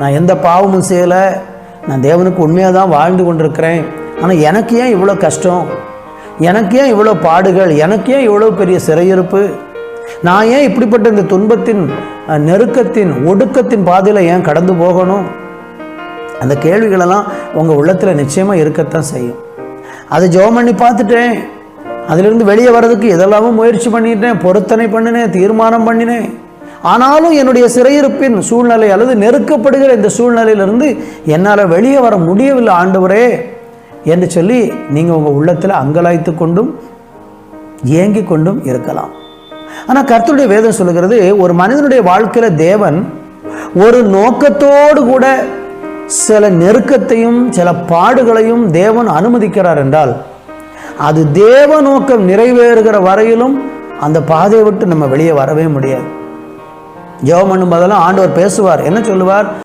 நான் எந்த பாவமும் செய்யலை. நான் தேவனுக்கு உண்மையாக தான் வாழ்ந்து கொண்டிருக்கிறேன். ஆனால் எனக்கு ஏன் இவ்வளோ கஷ்டம்? எனக்கு ஏன் இவ்வளோ பாடுகள்? எனக்கு ஏன் இவ்வளோ பெரிய சிறையிருப்பு? நான் ஏன் இப்படிப்பட்ட இந்த துன்பத்தின் நெருக்கத்தின் ஒடுக்கத்தின் பாதையில் ஏன் கடந்து போகணும்? அந்த கேள்விகளெல்லாம் உங்கள் உள்ளத்தில் நிச்சயமாக இருக்கத்தான் செய்யும். அதை ஜெபம் பண்ணி பார்த்துட்டேன். அதிலிருந்து வெளியே வர்றதுக்கு எதெல்லாமோ முயற்சி பண்ணிட்டேன். பொருத்தனை பண்ணினேன். தீர்மானம் பண்ணினேன். ஆனாலும் என்னுடைய சிறையிருப்பின் சூழ்நிலை அல்லது நெருக்கப்படுகிற இந்த சூழ்நிலையிலிருந்து என்னால் வெளியே வர முடியவில்லை ஆண்டவரே என்று சொல்லி நீங்கள் உங்கள் உள்ளத்தில் அங்கலாய்த்து கொண்டும் ஏங்கி கொண்டும் இருக்கலாம். ஆனால் கர்த்தருடைய வேதம் சொல்லுகிறது ஒரு மனிதனுடைய வாழ்க்கையில் தேவன் ஒரு நோக்கத்தோடு கூட சில நெருக்கத்தையும் சில பாடுகளையும் தேவன் அனுமதிக்கிறார் என்றால் அது தேவ நோக்கம் நிறைவேறுகிற வரையிலும் அந்த பாதையை விட்டு நம்ம வெளியே வரவே முடியாது. ஜெபம் பண்ணும் போதெல்லாம் ஆண்டவர் பேசுவார். என்ன சொல்லுவார்?